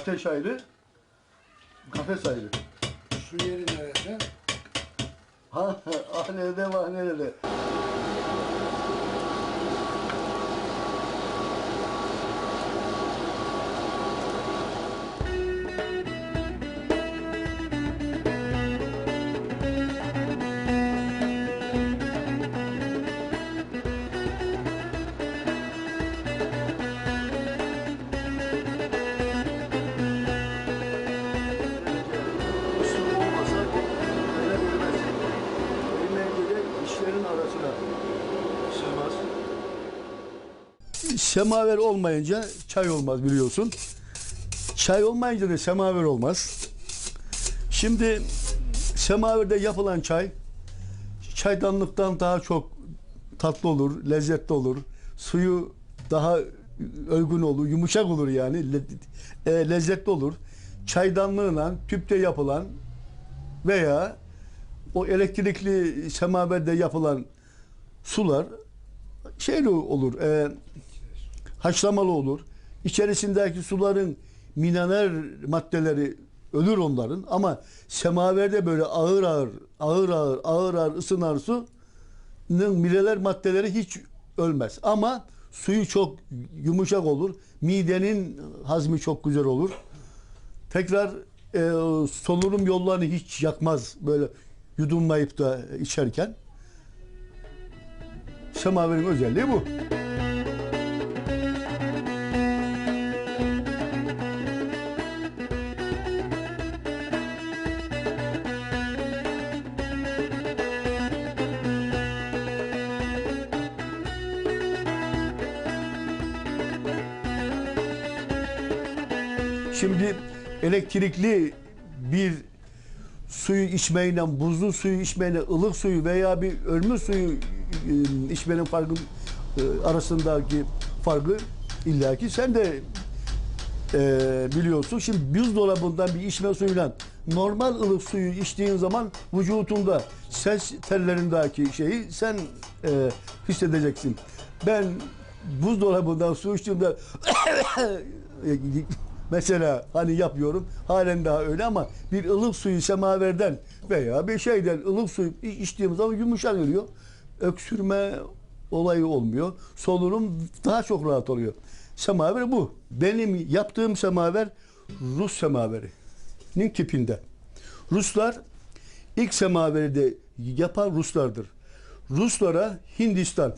Ateş ayrı, kafes ayrı. Su yeri nerede? Ha, ah nerede vah nerede. Semaver olmayınca çay olmaz biliyorsun. Çay olmayınca da semaver olmaz. Şimdi semaverde yapılan çay çaydanlıktan daha çok tatlı olur, lezzetli olur. Suyu daha ölgün olur, yumuşak olur yani. Le- e, lezzetli olur. Çaydanlığına tüpte yapılan veya o elektrikli semaverde yapılan sular şeyli olur, e, haşlamalı olur. İçerisindeki suların mineral maddeleri ölür onların ama semaverde böyle ağır ağır ağır ağır ağır ağır ısınan su mineral maddeleri hiç ölmez. Ama suyu çok yumuşak olur. Midenin hazmi çok güzel olur. Tekrar e, solunum yollarını hiç yakmaz böyle yudumlayıp da içerken. Semaverin özelliği bu. Şimdi elektrikli bir suyu içmeyle, buzlu suyu içmeyle, ılık suyu veya bir ölmüş suyu e, içmenin farkı e, arasındaki farkı illaki sen de e, biliyorsun. Şimdi buzdolabından bir içme suyuyla normal ılık suyu içtiğin zaman vücutunda ses tellerindeki şeyi sen e, hissedeceksin. Ben buzdolabından su içtiğimde mesela hani yapıyorum halen daha öyle ama bir ılık suyu semaverden veya bir şeyden ılık suyu içtiğim zaman yumuşak oluyor. Öksürme olayı olmuyor. Solunum daha çok rahat oluyor. Semaver bu. Benim yaptığım semaver Rus semaverinin tipinde. Ruslar ilk semaveri de yapan Ruslardır. Ruslara Hindistan,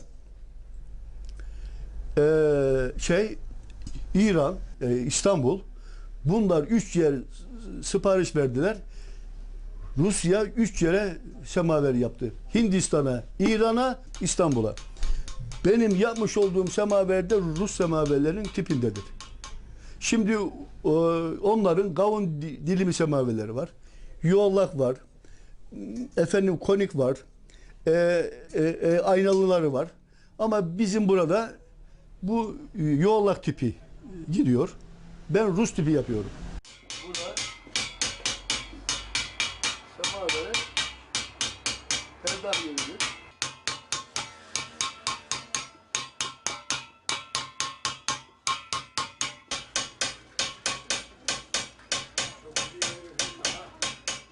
eee, şey İran, e, İstanbul bunlar üç yer sipariş verdiler. Rusya üç yere semaver yaptı. Hindistan'a, İran'a, İstanbul'a. Benim yapmış olduğum semaver de Rus semaverlerinin tipindedir. Şimdi e, onların gavun di- dilimi semaverleri var. Yuvarlak var. Efendim konik var. E, e, e, aynalıları var. Ama bizim burada bu yuvarlak tipi gidiyor. Ben Rus tipi yapıyorum.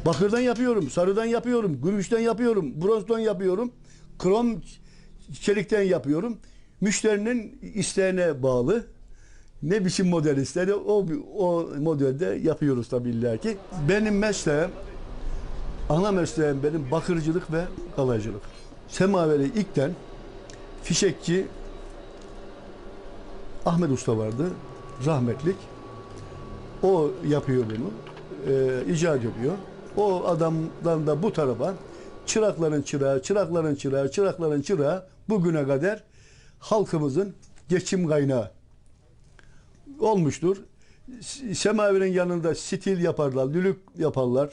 Bakırdan yapıyorum, sarıdan yapıyorum, gümüşten yapıyorum, bronzdan yapıyorum, krom çelikten yapıyorum. Müşterinin isteğine bağlı. Ne biçim model istedi o, o modelde yapıyoruz tabii illa ki. Benim mesleğim, ana mesleğim benim bakırcılık ve kalaycılık. Semaveri ilkten fişekçi Ahmet Usta vardı, rahmetlik. O yapıyor bunu, e, icat ediyor. O adamdan da bu tarafa çırakların çırağı, çırakların çırağı, çırakların çırağı bugüne kadar halkımızın geçim kaynağı olmuştur. Semaverin yanında stil yaparlar, lülük yaparlar.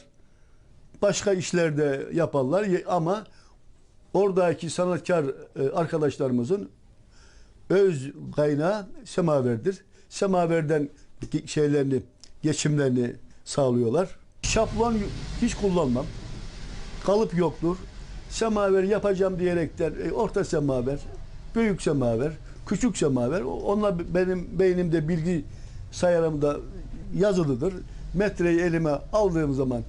Başka işlerde yaparlar ama oradaki sanatkar e, arkadaşlarımızın öz kaynağı semaverdir. Semaverden şeylerini, geçimlerini sağlıyorlar. Şablon hiç kullanmam. Kalıp yoktur. Semaver yapacağım diyerekten e, orta semaver, büyük semaver, küçük semaver. Onlar benim beynimde bilgi sayarımda yazılıdır. Metreyi elime aldığım zaman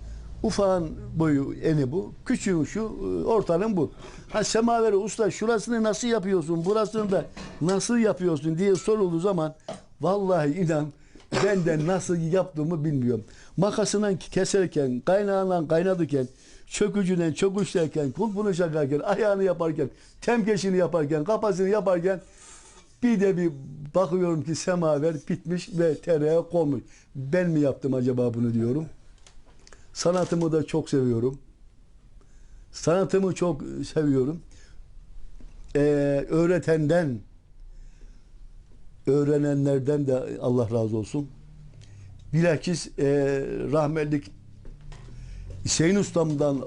ufağın boyu eni bu. Küçüğün şu, e, ortanın bu. Ha semaveri usta şurasını nasıl yapıyorsun, burasını da nasıl yapıyorsun diye sorulduğu zaman vallahi inan benden nasıl yaptığımı bilmiyorum. Makasından keserken, kaynağından kaynatırken, çökücüden çöküşlerken, kulpunu çakarken, ayağını yaparken, temkeşini yaparken, kafasını yaparken bir de bir bakıyorum ki semaver bitmiş ve tereyağı konmuş. Ben mi yaptım acaba bunu diyorum. Sanatımı da çok seviyorum. Sanatımı çok seviyorum. Ee, öğretenden, öğrenenlerden de Allah razı olsun. Bilakis e, rahmetlik Hüseyin Ustam'dan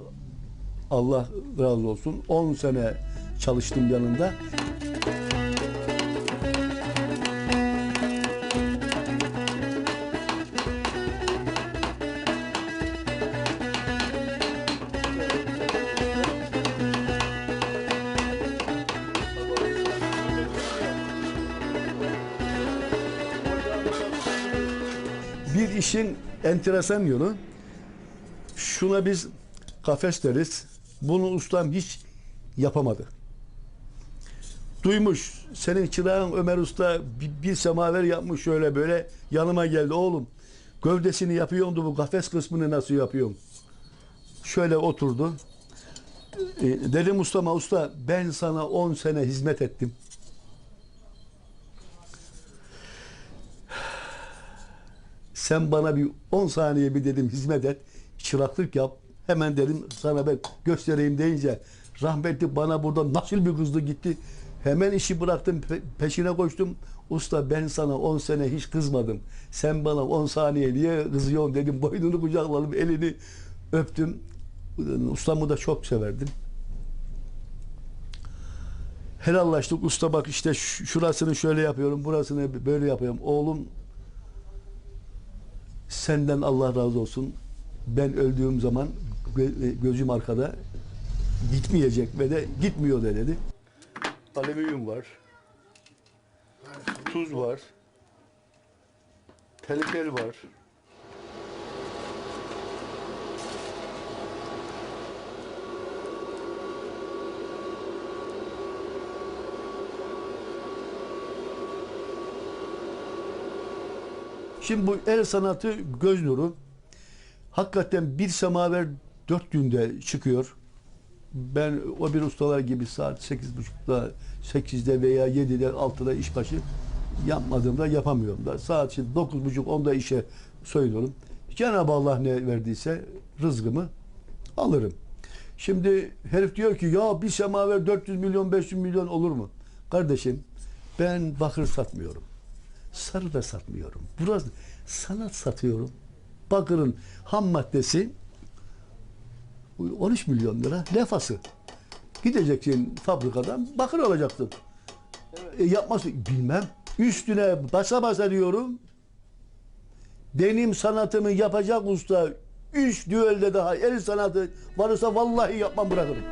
Allah razı olsun. 10 sene çalıştım yanında. İşin enteresan yönü şuna biz kafes deriz. Bunu ustam hiç yapamadı. Duymuş senin çırağın Ömer Usta bir, bir semaver yapmış şöyle böyle yanıma geldi oğlum. Gövdesini yapıyordu bu kafes kısmını nasıl yapıyorsun? Şöyle oturdu. E, dedim ustama usta ben sana 10 sene hizmet ettim. Sen bana bir 10 saniye bir dedim hizmet et. Çıraklık yap. Hemen dedim sana ben göstereyim deyince rahmetli bana burada nasıl bir kızdı gitti. Hemen işi bıraktım pe- peşine koştum. Usta ben sana 10 sene hiç kızmadım. Sen bana 10 saniye niye kızıyorsun dedim. Boynunu kucakladım elini öptüm. Ustamı da çok severdim. Helallaştık. Usta bak işte şurasını şöyle yapıyorum, burasını böyle yapıyorum. Oğlum senden Allah razı olsun. Ben öldüğüm zaman gö- gözüm arkada gitmeyecek ve de gitmiyor da dedi. Alüminyum var. Tuz var. Pelikel var. Şimdi bu el sanatı göz nuru. Hakikaten bir semaver dört günde çıkıyor. Ben o bir ustalar gibi saat sekiz buçukta, sekizde veya yedide, altıda işbaşı yapmadığımda yapamıyorum da. Saat şimdi dokuz buçuk, onda işe söylüyorum. Cenab-ı Allah ne verdiyse rızkımı alırım. Şimdi herif diyor ki ya bir semaver 400 milyon 500 milyon olur mu? Kardeşim ben bakır satmıyorum. Sarı da satmıyorum. Burası sanat satıyorum. Bakırın ham maddesi 13 milyon lira lefası. Gideceksin fabrikadan bakır alacaksın. E, yapması bilmem. Üstüne basa basa diyorum. Benim sanatımı yapacak usta üç düelde daha el sanatı varsa vallahi yapmam bırakırım.